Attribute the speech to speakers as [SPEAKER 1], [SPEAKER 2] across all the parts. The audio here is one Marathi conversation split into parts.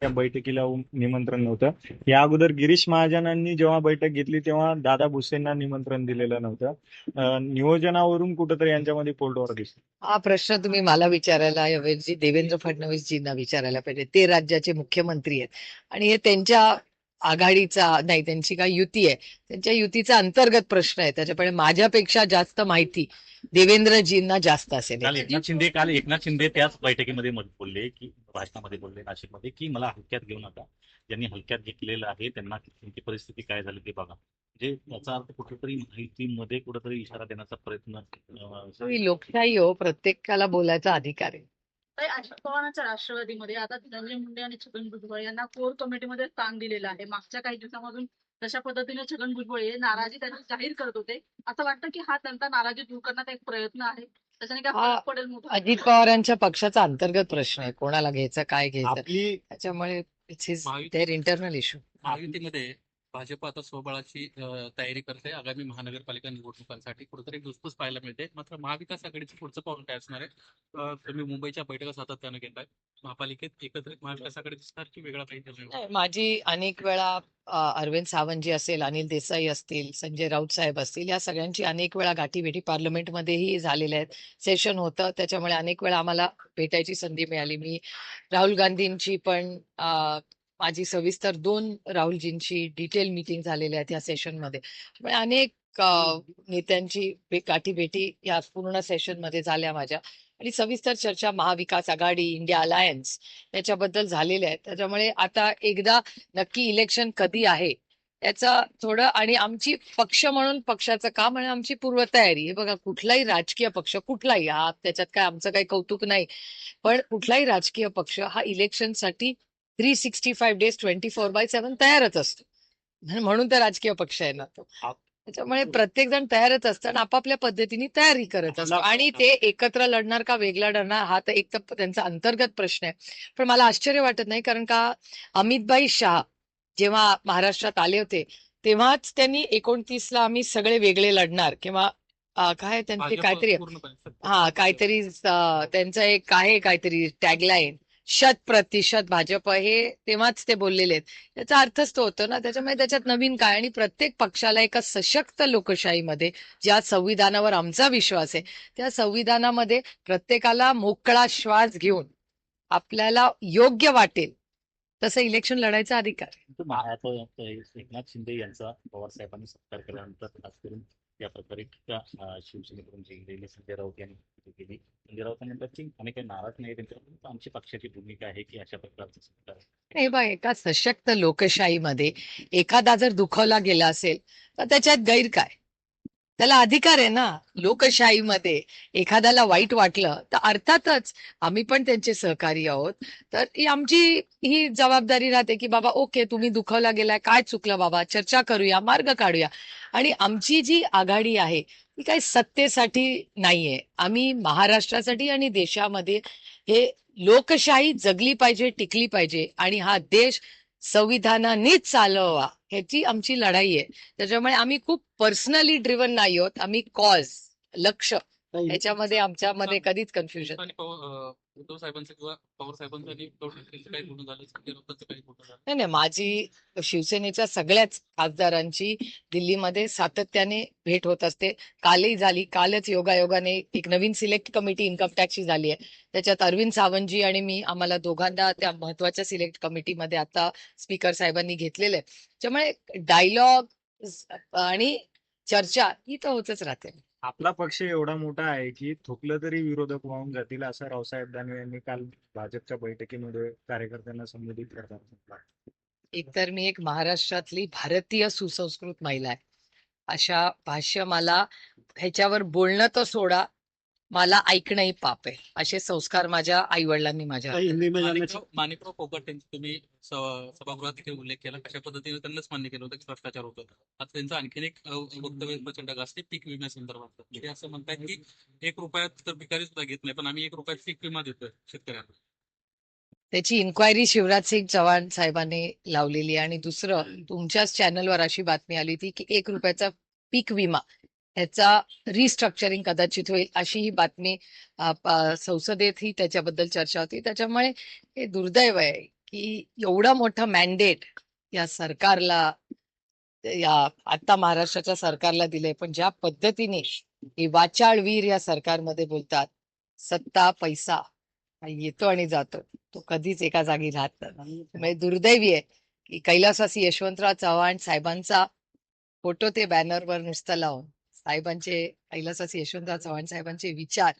[SPEAKER 1] त्या बैठकीला निमंत्रण नव्हतं. या अगोदर गिरीश महाजनांनी जेव्हा बैठक घेतली तेव्हा दादा भुसेंना निमंत्रण दिलेलं नव्हतं. नियोजनावरून कुठंतरी यांच्यामध्ये पोल्टवर दिसत
[SPEAKER 2] हा प्रश्न तुम्ही मला विचारायला ऐवजी देवेंद्र फडणवीसजींना विचारायला पाहिजे. ते राज्याचे मुख्यमंत्री आहेत. आणि हे त्यांच्या आघाडीचा नाही त्यांची काय युती आहे. त्यांच्या युतीचा अंतर्गत प्रश्न आहे. त्याच्यामुळे माझ्यापेक्षा जास्त माहिती देवेंद्रजींना जास्त असेल.
[SPEAKER 3] काल एकनाथ शिंदे काल एकनाथ शिंदे त्याच बैठकीमध्ये बोलले की भाषणामध्ये बोलले नाशिकमध्ये की मला हलक्यात घेऊ नका. ज्यांनी हलक्यात घेतलेलं आहे त्यांना त्यांची परिस्थिती काय झाली ते बघा. म्हणजे याचा अर्थ कुठेतरी माहितीमध्ये कुठेतरी इशारा देण्याचा प्रयत्न
[SPEAKER 2] लोकशाही हो प्रत्येकाला बोलायचा अधिकार आहे.
[SPEAKER 4] ताई, अशोक पवारांच्या राष्ट्रवादीमध्ये आता धनंजय मुंडे आणि छगन भुजबळ यांना कोर कमिटीमध्ये स्थान दिलेलं आहे. मागच्या काही दिवसामधून तशा पद्धतीने छगन भुजबळ हे नाराजी त्यांनी जाहीर करत होते. असं वाटतं की हा त्यांचा नाराजी दूर करण्याचा एक प्रयत्न आहे. त्याच्याने काय
[SPEAKER 2] हा,
[SPEAKER 4] फरक पडेल मोठा?
[SPEAKER 2] अजित पवारांच्या पक्षाचा अंतर्गत प्रश्न आहे. कोणाला घ्यायचं काय घ्यायचं?
[SPEAKER 1] आपली
[SPEAKER 2] त्याच्यामुळे it's is there internal issue
[SPEAKER 5] महायुतीमध्ये Bhajap आता स्वबळाची तयारी करते आगामी महानगरपालिका निवडणुकांसाठी कुठेतरी घुसपूस पाहायला मिळते. मात्र महाविकास आघाडीचं पुढचं पाऊल काय असणार आहे? तुम्ही मुंबईच्या बैठका सातत्यानं घेताय. महापालिकेत एकत्रित महाविकास आघाडी दिसणार की वेगळा काही
[SPEAKER 2] माझी अनेक वेळा अरविंद सावंतजी असेल अनिल देसाई असतील संजय राऊत साहेब असतील या सगळ्यांची अनेक वेळा गाठीभेटी पार्लमेंटमध्येही झालेल्या आहेत. सेशन होतं. त्याच्यामुळे अनेक वेळा आम्हाला भेटायची संधी मिळाली. मी राहुल गांधींची पण माझी सविस्तर दोन राहुलजींची डिटेल मीटिंग झालेल्या आहेत या सेशनमध्ये त्यामुळे अनेक नेत्यांची काठी भेटी या पूर्ण सेशनमध्ये झाल्या माझ्या. आणि सविस्तर चर्चा महाविकास आघाडी इंडिया अलायन्स याच्याबद्दल झालेल्या आहेत. त्याच्यामुळे आता एकदा नक्की इलेक्शन कधी आहे याचा थोडं आणि आमची पक्ष म्हणून पक्षाचं काम आणि आमची पूर्वतयारी. हे बघा कुठलाही राजकीय पक्ष कुठलाही हा त्याच्यात काय आमचं काही कौतुक नाही. पण कुठलाही राजकीय पक्ष हा इलेक्शनसाठी three sixty five days twenty four by seven तयारच असतो. म्हण- म्हणून तर राजकीय पक्ष आहे ना तो. त्याच्यामुळे प्रत्येक जण तयारच असतं आणि आपापल्या पद्धतीने तयारी करत असतो. आणि ते एकत्र लढणार का वेगळा लढणार हा तर एक तर त्यांचा अंतर्गत प्रश्न आहे. पण मला आश्चर्य वाटत नाही कारण का अमितभाई शाह जेव्हा महाराष्ट्रात आले होते तेव्हाच त्यांनी एकोणतीसला आम्ही सगळे वेगळे लढणार. किंवा काय त्यांचे काहीतरी. हा काहीतरी त्यांचं एक आहे काहीतरी टॅगलाईन शत प्रतिशत भाजप हे तेव्हाच ते बोललेले आहेत. याचा अर्थच तो होतो ना त्याच्यामुळे त्याच्यात नवीन काय? आणि प्रत्येक पक्षाला एका सशक्त लोकशाहीमध्ये ज्या संविधानावर आमचा विश्वास आहे त्या संविधानामध्ये प्रत्येकाला मोकळा श्वास घेऊन आपल्याला योग्य वाटेल तसं इलेक्शन लढायचा अधिकार
[SPEAKER 3] एकनाथ शिंदे यांचा पवार साहेबांनी सत्कार केल्यानंतर खास करून या प्रकारे शिवसेनेकडून केली गेली संजय राऊत यांनी केली संजय राऊत म्हणतात की आम्ही काही नाराज नाही त्यांच्यावर आमची पक्षाची भूमिका आहे की अशा प्रकारचं सत्कार.
[SPEAKER 2] हे बघ एका सशक्त लोकशाहीमध्ये एखादा जर दुखवला गेला असेल तर त्याच्यात गैर काय? त्याला अधिकार आहे ना. लोकशाहीमध्ये एखाद्याला वाईट वाटलं तर अर्थातच आम्ही पण त्यांचे सहकारी आहोत. तर ही आमची ही जबाबदारी राहते की बाबा ओके तुम्ही दुखवला गेलाय काय चुकलं बाबा? चर्चा करूया मार्ग काढूया. आणि आमची जी आघाडी आहे ती काही सत्तेसाठी नाहीये. आम्ही महाराष्ट्रासाठी आणि देशामध्ये हे लोकशाही जगली पाहिजे टिकली पाहिजे आणि हा देश संविधानानेच चालवा ह्याची आमची लढाई आहे. त्याच्यामुळे आम्ही खूप पर्सनली ड्रिव्हन नाही आहोत. आम्ही कॉज लक्ष याच्यामध्ये आमच्यामध्ये कधीच कन्फ्युजन
[SPEAKER 5] उद्धव साहेबांचं किंवा पवार साहेबांचं आणि उद्धव ठाकरेंचं काही बोलणं झालं संजय राऊतांचं काही बोलणं झालं
[SPEAKER 2] नाही नाही माझी शिवसेनेच्या सगळ्याच खासदारांची दिल्लीमध्ये सातत्याने भेट होत असते. कालही झाली कालच योगायोगाने एक नवीन सिलेक्ट कमिटी इन्कम टॅक्सची झाली आहे. त्याच्यात अरविंद सावंतजी आणि मी आम्हाला दोघांना त्या महत्त्वाच्या सिलेक्ट कमिटीमध्ये आता स्पीकर साहेबांनी घेतलेलं आहे. त्यामुळे डायलॉग आणि चर्चा ही तर होतच राहते.
[SPEAKER 1] आपला पक्ष एवढा मोठा आहे की थुकलं तरी विरोधक वाहून जातील असं रावसाहेब दानवे यांनी काल भाजपच्या बैठकीमध्ये कार्यकर्त्यांना संबोधित करताना म्हटलं.
[SPEAKER 2] एकतर मी एक महाराष्ट्रातली भारतीय सुसंस्कृत महिला आहे अशा भाष्य मला ह्याच्यावर बोलणं तर सोडा मला ऐकणंही पाप आहे. असे संस्कार माझ्या आई वडिलांनी माझ्या
[SPEAKER 5] माणिकराव माणिकराव फोगट यांचा तुम्ही स- सभागृहात देखील उल्लेख केला. कशा पद्धतीने त्यांनाच मान्य केलं होतं की भ्रष्टाचार होतं आता त्यांचं आणखीन एक अ, वक्तव्य प्रचंड गाजते पीक विम्यासंदर्भात ते असं म्हणतात की एक रुपयात तर भिकारी सुद्धा घेत नाही पण आम्ही एक रुपयात पीक विमा देतोय शेतकऱ्यांना.
[SPEAKER 2] त्याची इन्क्वायरी शिवराज सिंग चव्हाण साहेबांनी लावलेली आहे. आणि दुसरं तुमच्याच चॅनलवर अशी बातमी आली होती की एक रुपयाचा पीक विमा ह्याचा रिस्ट्रक्चरिंग कदाचित होईल अशी ही बातमी संसदेत प- संसदेतही त्याच्याबद्दल चर्चा होती. त्याच्यामुळे हे दुर्दैव आहे की एवढं मोठं मॅन्डेट या सरकारला या आता महाराष्ट्राच्या सरकारला दिलंय. पण ज्या पद्धतीने हे वाचाळवीर या सरकारमध्ये बोलतात सत्ता पैसा येतो आणि जातो. तो कधीच एका जागी राहत नाही. म्हणजे दुर्दैवी आहे की कैलासवासी यशवंतराव चव्हाण साहेबांचा फोटो ते बॅनरवर नुसतं लावून साहेबांचे कैलासवासी यशवंतराव चव्हाण साहेबांचे विचार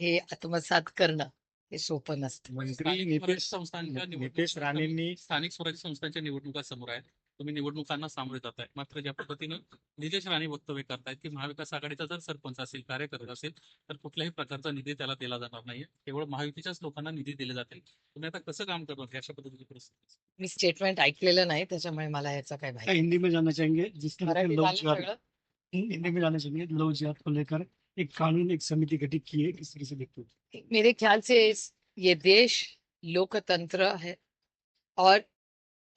[SPEAKER 2] हे आत्मसात करणं हे सोपं नसतं.
[SPEAKER 1] मंत्री
[SPEAKER 5] स्थानिक स्वराज्य
[SPEAKER 1] नितेश
[SPEAKER 5] संस्थांच्या
[SPEAKER 1] नितेश राणेंनी
[SPEAKER 5] स्थानिक स्वराज्य संस्थांच्या निवडणुका समोर आहेत. तुम्ही निवडणुकांना सामोरे जात आहे मात्र ज्या पद्धतीनं निलेश राणे वक्तव्य करतायत की महाविकास आघाडीचा जर सरपंच असेल कार्यकर्ता असेल तर कुठल्याही प्रकारचा निधी त्याला दिला जाणार नाहीये. केवळ महायुतीच्याच लोकांना निधी दिले जातील. तुम्ही आता कसं काम करणार अशा पद्धतीची परिस्थिती
[SPEAKER 2] मी स्टेटमेंट ऐकलेलं नाही त्याच्यामुळे मला याचा काय
[SPEAKER 6] हिंदी में जानना चाहेंगे जिस तरह से? हिंदी में जानना चाहेंगे लव जिहाद को लेकर एक कानून, एक समिति गठित की है किस तरह से देखते हो
[SPEAKER 2] मेरे ख्याल से ये देश लोकतंत्र है और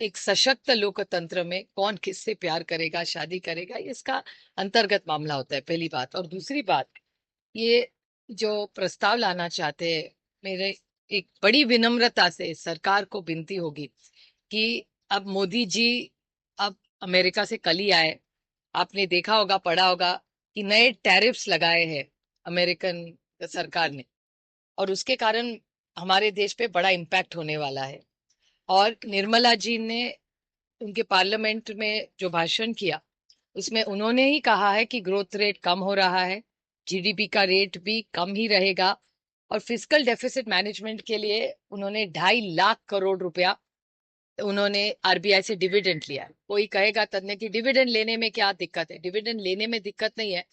[SPEAKER 2] एक सशक्त लोकतंत्र में कौन किससे प्यार करेगा, शादी करेगा इसका अंतर्गत मामला होता है, पहली बात और दूसरी बात, ये जो प्रस्ताव लाना चाहते हैं, मेरे एक बड़ी विनम्रता से सरकार को विनती होगी कि अब मोदी जी अब अमेरिका से कल ही आए आपने देखा होगा, पढ़ा होगा कि नए टैरिफ्स लगाए हैं अमेरिकन सरकार ने। और उसके कारण हमारे देश पे बड़ा इम्पैक्ट होने वाला है। और निर्मला जी ने उनके पार्लियामेंट में जो भाषण किया, उसमें उन्होंने ही कहा है कि ग्रोथ रेट कम हो रहा है, जीडीपी का रेट भी कम ही रहेगा। और फ़िज़िकल डेफिसिट मैनेजमेंट के लिए उन्होंने ढाई लाख करोड़ रुपया उन्होंने आरबीआई से डिविडेंड लिया। कोई कहेगा तन्ने की डिविडेंड लेने में क्या दिक्कत है? डिविडेंड लेने में दिक्कत नहीं है।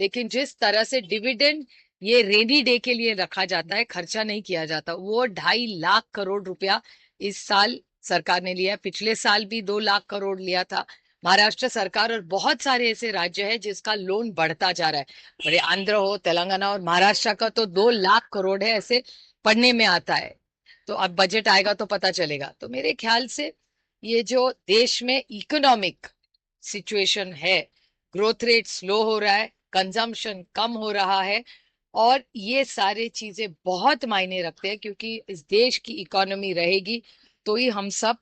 [SPEAKER 2] लेकिन जिस तरह से डिविडेंड ये रेनी डे के लिए रखा जाता है, खर्चा नहीं किया जाता, वो ढाई लाख करोड़ रुपया इस साल सरकार ने लिया पिछले साल भी दो लाख करोड़ लिया था। महाराष्ट्र सरकार और बहुत सारे ऐसे राज्य है जिसका लोन बढ़ता जा रहा है। बड़े आंध्र हो, तेलंगाना और महाराष्ट्र का तो दो लाख करोड़ है ऐसे पढ़ने में आता है। तो अब बजट आएगा तो पता चलेगा। तो मेरे ख्याल से ये जो देश में इकोनॉमिक सिचुएशन है ग्रोथ रेट स्लो हो रहा है कंजम्पशन कम हो रहा है, और ये सारे चीज़ें बहुत मायने रखते हैं क्योंकि इस देश की इकोनॉमी रहेगी तो ही हम सब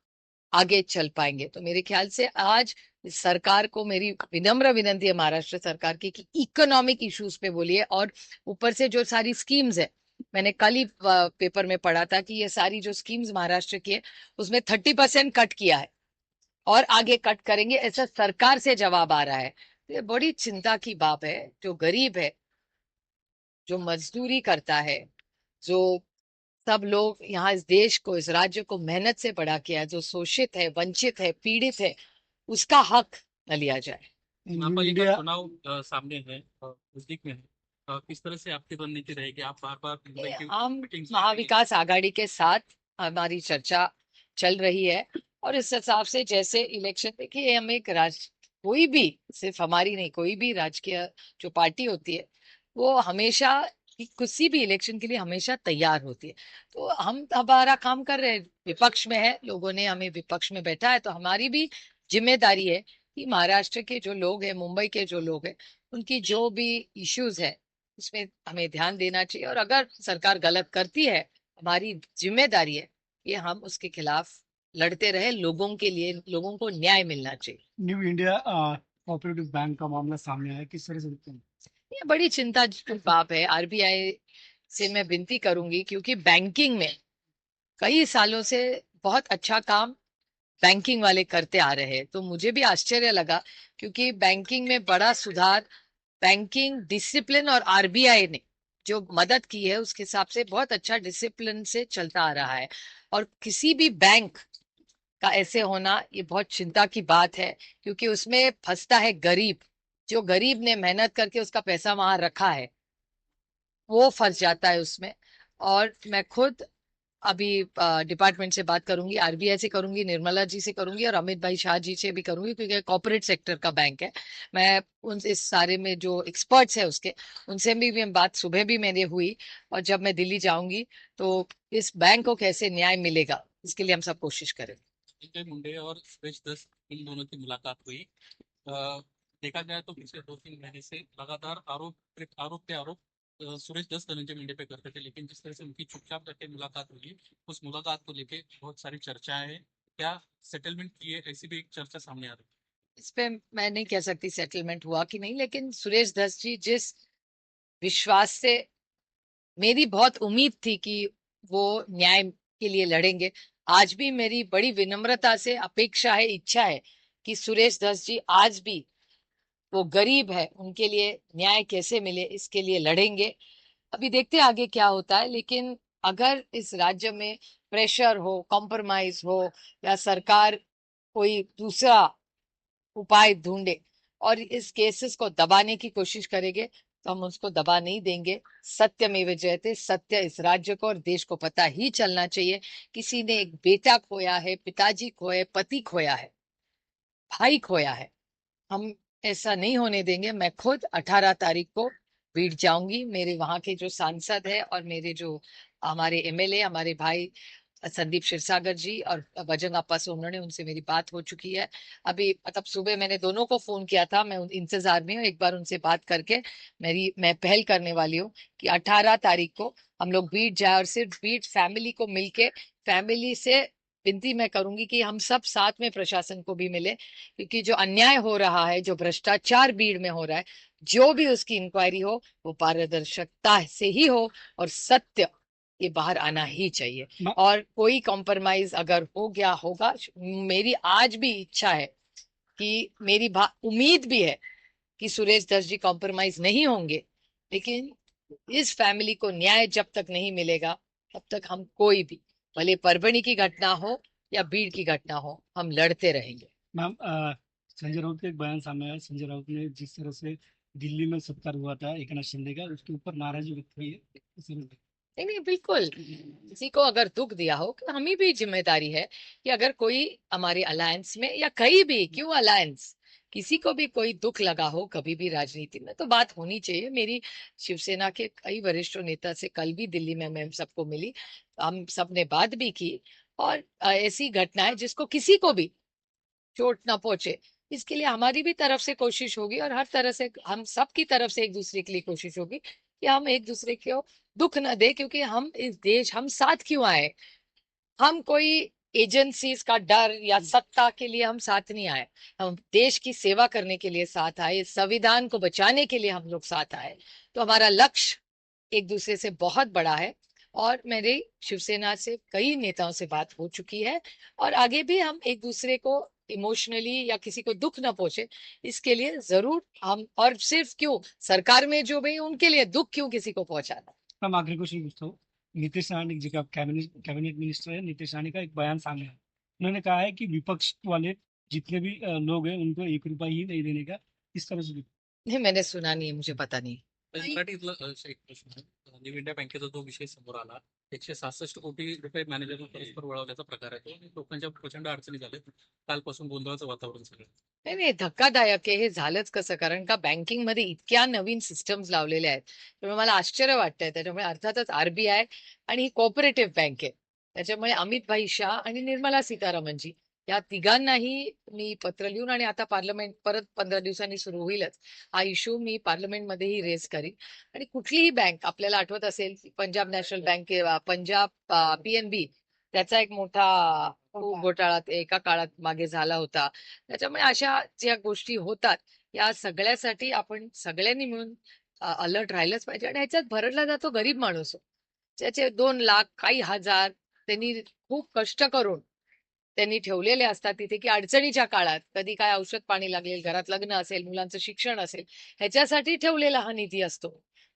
[SPEAKER 2] आगे चल पाएँगे। तो मेरे ख्याल से आज सरकार को मेरी विनम्र विनंती है महाराष्ट्र सरकार की कि इकोनॉमिक इश्यूज़ पे बोलिए और ऊपर से जो सारी स्कीम्स है मैंने कल ही पेपर में पढ़ा था कि ये सारी जो स्कीम्स महाराष्ट्र की है उसमें थर्टी परसेंट कट किया है। और आगे कट करेंगे ऐसा सरकार से जवाब आ रहा है। तो ये बड़ी चिंता की बात है जो गरीब है जो मजदूरी करता है जो सब लोग यहाँ इस देश को इस राज्य को मेहनत से बड़ा किया है जो शोषित है वंचित है पीड़ित है उसका हक न लिया जाए।
[SPEAKER 5] चुनाव सामने है नज़दीक में है। किस तरह से आपकी रणनीति रहेगी आप बार बार
[SPEAKER 2] हम महाविकास आघाड़ी के साथ हमारी चर्चा चल रही है और इस हिसाब से जैसे इलेक्शन देखिए हम एक राज कोई भी सिर्फ़ हमारी नहीं कोई भी राजकीय जो पार्टी होती है वो हमेशा किसी भी इलेक्शन के लिए हमेशा तैयार होती है। तो हम हमारा काम कर रहे हैं विपक्ष में है लोगों ने हमें विपक्ष में बैठा है तो हमारी भी ज़िम्मेदारी है कि महाराष्ट्र के जो लोग हैं मुंबई के जो लोग हैं उनकी जो भी इश्यूज़ है उसमें हमें ध्यान देना चाहिए और अगर सरकार गलत करती है हमारी ज़िम्मेदारी है कि हम उसके खिलाफ लड़ते रहे लोगों के लिए लोगों को न्याय मिलना चाहिए।
[SPEAKER 6] न्यू इंडिया कोऑपरेटिव बैंक का मामला सामने आया किस तरह से देखते हैं?
[SPEAKER 2] ये बड़ी चिंता बात है। आरबीआई से मैं विनती करूँगी क्योंकि बैंकिंग में कई सालों से बहुत अच्छा काम बैंकिंग वाले करते आ रहे हैं। तो मुझे भी आश्चर्य लगा क्योंकि बैंकिंग में बड़ा सुधार बैंकिंग डिसिप्लिन और आरबीआई ने जो मदद की है, उसके हिसाब से बहुत अच्छा डिसिप्लिन से चलता आ रहा है। और किसी भी बैंक का ऐसे होना, ये बहुत चिंता की बात है, क्योंकि उसमें फंसता है गरीब। जो गरीब ने मेहनत करके उसका पैसा वहाँ रखा है, वो फंस जाता है उसमें। और मैं खुद अभी डिपार्टमेंट से बात करूँगी आरबीआई से करूँगी निर्मला जी से करूँगी और अमित भाई शाह जी से भी करूँगी क्योंकि कॉपोरेट सेक्टर का बैंक है। मैं उन इस सारे में जो एक्सपर्ट्स है उसके उनसे भी, भी बात सुबह भी मैंने हुई और जब मैं दिल्ली जाऊँगी तो इस बैंक को कैसे न्याय मिलेगा इसके लिए हम सब कोशिश करेंगे।
[SPEAKER 5] मुंडे और दस इन दोनों की मुलाकात हुई। देखा जाए तो पिछले दो तीन महीने से लगातार आरोप आरोप पे आरोप सुरेश दस धनंजय मुंडे पे करते थे, लेकिन जिस तरह से उनकी चुपचाप करके मुलाकात हुई, उस मुलाकात को लेके बहुत सारी चर्चा है क्या सेटलमेंट की है, ऐसी भी एक चर्चा सामने आ रही है।
[SPEAKER 2] इस पे मैं नहीं कह सकती सेटलमेंट हुआ कि नहीं, लेकिन सुरेश दस जी जिस विश्वास से, मेरी बहुत उम्मीद थी कि वो न्याय के लिए लड़ेंगे, आज भी मेरी बड़ी विनम्रता से अपेक्षा है, इच्छा है कि सुरेश दस जी आज भी वो गरीब है, उनके लिए न्याय कैसे मिले, इसके लिए लड़ेंगे। अभी देखते आगे क्या होता है, लेकिन अगर इस राज्य में प्रेशर हो कॉम्प्रोमाइज हो, या सरकार कोई दूसरा उपाय ढूंढे और इस केसेस को दबाने की कोशिश करेंगे तो हम उसको दबा नहीं देंगे। सत्य में जयते, सत्य इस राज्य को और देश को पता ही चलना चाहिए। किसी ने एक बेटा खोया है, पिताजी खोए, पति खोया है, भाई खोया है, हम ऐसा नहीं होने देंगे। मैं खुद 18 तारीख को बीट जाऊँगी। मेरे वहाँ के जो सांसद है और मेरे जो हमारे एमएलए हमारे भाई संदीप क्षीरसागर जी और बजरंग अप्पा सोमना ने, उनसे मेरी बात हो चुकी है। अभी मतलब सुबह मैंने दोनों को फ़ोन किया था, मैं इंतज़ार में हूँ। एक बार उनसे बात करके मेरी, मैं पहल करने वाली हूँ कि 18 तारीख को हम लोग बीट जाए और सिर्फ़ बीट फैमिली को मिलके, फैमिली से विनती मैं करूँगी कि हम सब साथ में प्रशासन को भी मिले क्योंकि जो अन्याय हो रहा है जो भ्रष्टाचार भीड़ में हो रहा है जो भी उसकी इंक्वायरी हो वो पारदर्शकता से ही हो और सत्य ये बाहर आना ही चाहिए। और कोई कॉम्प्रोमाइज अगर हो गया होगा मेरी आज भी इच्छा है कि मेरी उम्मीद भी है कि सुरेश दस जी कॉम्प्रोमाइज नहीं होंगे लेकिन इस फैमिली को न्याय जब तक नहीं मिलेगा तब तक हम कोई भी भले परभणी की घटना हो या भीड़ की घटना हो हम लड़ते रहेंगे।
[SPEAKER 6] मैम संजय राउत का एक बयान सामने आया। संजय राउत ने जिस तरह से दिल्ली में सत्कार हुआ था एकनाथ शिंदे का उसके ऊपर नाराज़गी व्यक्त हुई है।
[SPEAKER 2] नहीं नहीं बिल्कुल। किसी को अगर दुख दिया हो तो हमें भी ज़िम्मेदारी है कि अगर कोई हमारे अलायंस में या कहीं भी क्यों अलायंस किसी को भी कोई दुख लगा हो कभी भी राजनीति में तो बात होनी चाहिए। मेरी शिवसेना के कई वरिष्ठ नेता से कल भी दिल्ली में मैं सबको मिली, हम सबने बात भी की और ऐसी घटनाएँ जिसको किसी को भी चोट ना पहुँचे, इसके लिए हमारी भी तरफ़ से कोशिश होगी और हर तरह से हम सब की तरफ़ से एक दूसरे के लिए कोशिश होगी कि हम एक दूसरे को दुख न दे, क्योंकि हम इस देश, हम साथ क्यों आए? हम कोई एजेंसीज का डर या सत्ता के लिए हम साथ नहीं आए। हम देश की सेवा करने के लिए साथ आए संविधान को बचाने के लिए हम लोग साथ आए। तो हमारा लक्ष्य एक दूसरे से बहुत बड़ा है और मेरे शिवसेना से कई नेताओं से बात हो चुकी है और आगे भी हम एक दूसरे को इमोशनली या किसी को दुख ना पहुँचे इसके लिए ज़रूर हम और सिर्फ़ क्यों? सरकार में जो भी उनके लिए दुख क्यों किसी को पहुंचाना?
[SPEAKER 6] हूँ नीतीश रानी जी का कैबिनेट मिनिस्टर है, नीतीश रानी का एक बयान सामने आया। उन्होंने कहा है कि विपक्ष वाले जितने भी लोग हैं, उनको एक रुपया ही नहीं देने का इस तरह से।
[SPEAKER 2] नहीं, मैंने सुना नहीं मुझे पता नाही।
[SPEAKER 5] मराठीतला एक प्रश्न न्यू इंडिया बँकेचा जो विषय समोर आला एकशे सहासष्ट कोटी रुपये मॅनेजरला परस्पर वळवल्याचा प्रकार आहे. लोकांच्या प्रचंड अडचणी झाल्या. कालपासून गोंधळाचं वातावरण सगळं
[SPEAKER 2] नाही नाही धक्कादायक आहे. हे झालंच कसं? कारण का बँकिंगमध्ये इतक्या नवीन सिस्टम्स लावलेल्या आहेत. त्यामुळे मला आश्चर्य वाटतंय. त्याच्यामुळे अर्थातच आरबीआय आणि ही कोऑपरेटिव्ह बँक आहे. त्याच्यामुळे अमित भाई शाह आणि निर्मला सीतारामनजी या तिघांनाही मी पत्र लिहून आणि आता पार्लमेंट परत पंधरा दिवसांनी सुरू होईलच. हा इश्यू मी पार्लमेंटमध्येही रेज करीन. आणि कुठलीही बँक आपल्याला आठवत असेल Punjab national bank Punjab PNB त्याचा एक मोठा खूप घोटाळा एका काळात मागे झाला होता. त्याच्यामुळे अशा ज्या गोष्टी होतात या सगळ्यासाठी आपण सगळ्यांनी मिळून अलर्ट राहिलंच पाहिजे. आणि ह्याच्यात भरडला जातो गरीब माणूस. ज्याचे दोन लाख काही हजार त्यांनी खूप कष्ट करून त्यांनी ठेवलेले असतात तिथे की अडचणीच्या काळात कधी काय औषध पाणी लागेल घरात लग्न असेल मुलांचं शिक्षण असेल ह्याच्यासाठी ठेवलेला हा निधी असतो.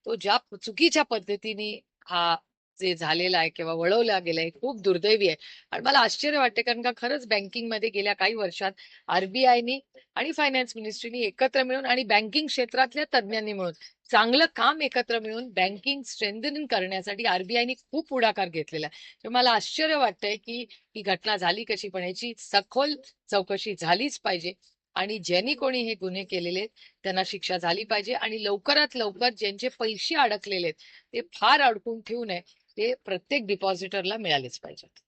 [SPEAKER 2] तो ज्या चुकीच्या पद्धतीने हा जे झालेलं आहे किंवा वळवला गेलाय हे खूप दुर्दैवी आहे. आणि मला आश्चर्य वाटते कारण का खरंच बँकिंगमध्ये गेल्या काही वर्षात आरबीआयनी आणि फायनान्स मिनिस्ट्रीनी एकत्र मिळून आणि बँकिंग क्षेत्रातल्या तज्ज्ञांनी मिळून चांगलं काम एकत्र मिळून बँकिंग स्ट्रेंथनिंग करण्यासाठी आरबीआयनी खूप पुढाकार घेतलेला आहे. तर मला आश्चर्य वाटतंय की ही घटना झाली कशी पण ह्याची सखोल चौकशी झालीच पाहिजे. आणि ज्यांनी कोणी हे गुन्हे केलेले आहेत, त्यांना शिक्षा झाली पाहिजे आणि लवकरात लवकर ज्यांचे पैसे अडकलेले आहेत ते फार अडकून ठेवू नये. ते प्रत्येक डिपॉझिटरला मिळालेच पाहिजेत.